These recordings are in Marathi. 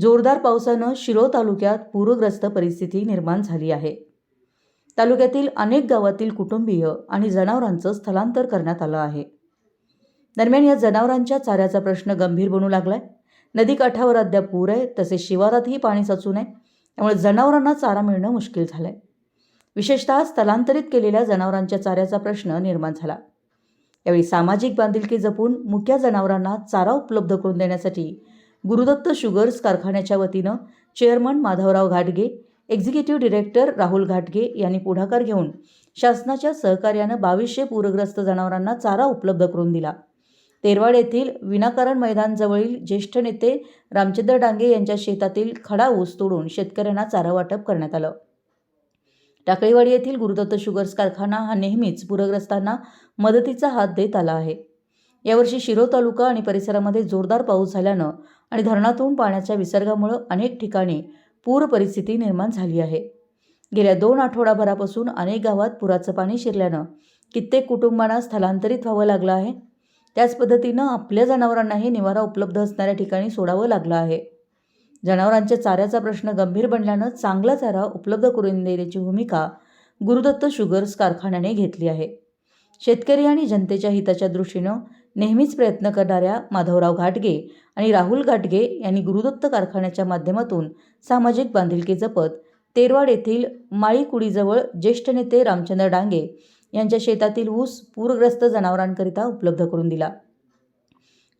जोरदार पावसानं शिरो तालुक्यात पूरग्रस्त परिस्थिती निर्माण झाली आहे. तालुक्यातील अनेक गावातील कुटुंबीय आणि जनावरांचं स्थलांतर करण्यात आलं आहे. दरम्यान या जनावरांच्या चाऱ्याचा प्रश्न गंभीर बनू लागलाय. नदीकाठावर अद्याप पूर आहे तसेच शिवारातही पाणी साचू नये त्यामुळे जनावरांना चारा मिळणं मुश्किल झालंय. विशेषतः स्थलांतरित केलेल्या जनावरांच्या चाऱ्याचा प्रश्न निर्माण झाला. यावेळी सामाजिक बांधिलकी जपून मुक्या जनावरांना चारा उपलब्ध करून देण्यासाठी गुरुदत्त शुगर्स कारखान्याच्या वतीनं चेअरमन माधवराव घाटगे एक्झिक्युटिव्ह डिरेक्टर राहुल घाटगे यांनी पुढाकार घेऊन शासनाच्या सहकार्यानं बावीसशे पूरग्रस्त जनावरांना चारा उपलब्ध करून दिला. तेरवाड येथील विनाकारण मैदानजवळील ज्येष्ठ नेते रामचंद्र डांगे यांच्या शेतातील खडा ऊस तोडून शेतकऱ्यांना चारा वाटप करण्यात आलं. टाकळीवाडी येथील गुरुदत्त शुगर्स कारखाना हा नेहमीच पूरग्रस्तांना मदतीचा हात देत आला आहे. यावर्षी शिरो तालुका आणि परिसरामध्ये जोरदार पाऊस झाल्यानं आणि धरणातून पाण्याच्या विसर्गामुळं अनेक ठिकाणी पूर परिस्थिती निर्माण झाली आहे. गेल्या दोन आठवडाभरापासून अनेक गावात पुराचं पाणी शिरल्यानं कित्येक कुटुंबांना स्थलांतरित व्हावं लागलं आहे. त्याच पद्धतीनं आपल्या जनावरांनाही निवारा उपलब्ध असणाऱ्या ठिकाणी सोडावं लागलं आहे. जनावरांच्या चाऱ्याचा प्रश्न गंभीर बनल्यानं चांगला चारा उपलब्ध करून देण्याची भूमिका गुरुदत्त शुगर्स कारखान्याने घेतली आहे. शेतकरी आणि जनतेच्या हिताच्या दृष्टीनं नेहमीच प्रयत्न करणाऱ्या माधवराव घाटगे आणि राहुल घाटगे यांनी गुरुदत्त कारखान्याच्या माध्यमातून सामाजिक बांधिलकी जपत तेरवाड येथील माळीकुडीजवळ ज्येष्ठ नेते रामचंद्र डांगे यांच्या शेतातील ऊस पूरग्रस्त जनावरांकरिता उपलब्ध करून दिला.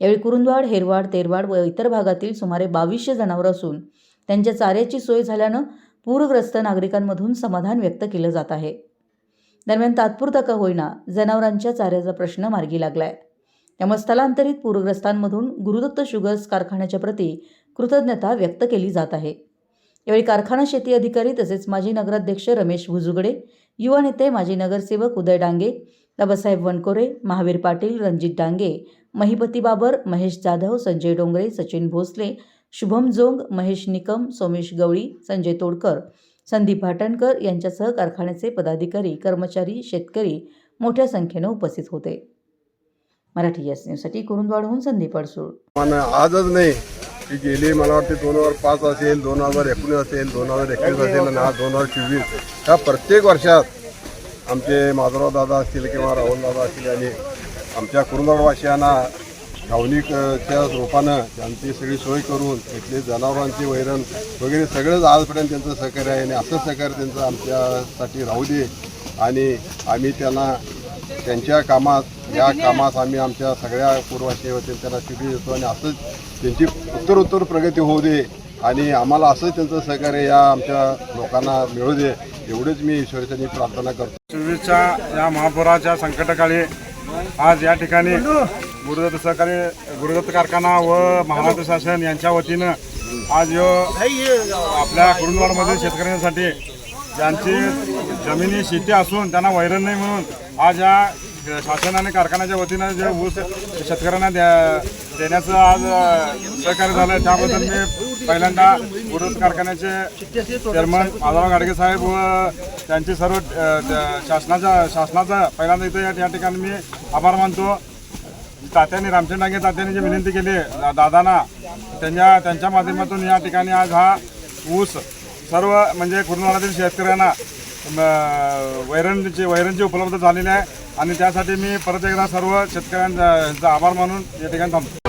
यावेळी कुरुंदवाड हेरवाड तेरवाड व इतर भागातील सुमारे बावीसशे जनावरं असून त्यांच्या चाऱ्याची सोय झाल्यानं पूरग्रस्त नागरिकांमधून समाधान व्यक्त केलं जात आहे. दरम्यान तात्पुरता का होईना जनावरांच्या चाऱ्याचा प्रश्न मार्गी लागलाय. त्यामुळे स्थलांतरित पूरग्रस्तांमधून गुरुदत्त शुगर्स कारखान्याच्या प्रती कृतज्ञता व्यक्त केली जात आहे. यावेळी कारखाना शेती अधिकारी तसेच माजी नगराध्यक्ष रमेश भुजुगडे युवा नेते माजी नगरसेवक उदय डांगे बाबासाहेब वनकोरे महावीर पाटील रणजित डांगे महिपती बाबर महेश जाधव संजय डोंगरे सचिन भोसले शुभम जोंग महेश निकम सोमेश गवळी संजय तोडकर संदीप भाटणकर यांच्यासह कारखान्याचे पदाधिकारी कर्मचारी शेतकरी मोठ्या संख्येनं उपस्थित होते. मराठी एस न्यूजसाठी कुरुंदवाडहून संदीप अडसूळ. आजच नाही. की गेली मला वाटते दोन हजार पाच असेल दोन हजार एकोणीस असेल दोन हजार एकवीस असेल आणि आज दोन हजार चोवीस. ह्या प्रत्येक वर्षात आमचे माधवराव दादा असतील किंवा राहुल दादा असतील यांनी आमच्या कुरुंदवाडवासियांना भावनिकच्या रूपानं त्यांची सगळी सोय करून इथले जनावरांची वैरण वगैरे सगळंच आजपर्यंत त्यांचं सहकार्य आहे आणि असं सहकार्य त्यांचं आमच्यासाठी राहू दे. आणि आम्ही त्यांना त्यांच्या कामात या कामात आम्ही आमच्या सगळ्या पूर्वाशी होते त्यांना स्थिती देतो आणि असंच त्यांची उत्तर उत्तर प्रगती होऊ दे आणि आम्हाला असंच त्यांचं सहकार्य या आमच्या लोकांना मिळू दे एवढेच मी ईश्वराची प्रार्थना करतो. चोवीसच्या या महापुराच्या संकटकाळी आज या ठिकाणी गुरुदत्त सहकारी गुरुदत्त कारखाना व महाराष्ट्र शासन यांच्या वतीनं आज यो आपल्या कुरुंदवाडमधील शेतकऱ्यांसाठी ज्यांची जमिनी शेती असून त्यांना वैरण नाही म्हणून आज या शासन आणि कारखान्याच्या वतीनं जे ऊस शेतकऱ्यांना द्या देण्याचं आज सहकार्य झालं त्याबद्दल मी पहिल्यांदा ऊस कारखान्याचे चेअरमन माधवराव गाडगे साहेब व त्यांचे सर्व अ, शासनाचा शासनाचा पहिल्यांदा इथं या- ठिकाणी मी आभार मानतो. तात्यांनी रामचंद डांगे तात्यांनी जी विनंती केली दादांना त्यांच्या त्यांच्या माध्यमातून या ठिकाणी आज हा ऊस सर्व म्हणजे कुरुंदवाडातील शेतकऱ्यांना वैरणची वैरणची उपलब्ध झालेली आहे. आणि त्यासाठी मी परत एकदा सर्व शेतकऱ्यांचा यांचा आभार मानून या ठिकाणी थांबतो.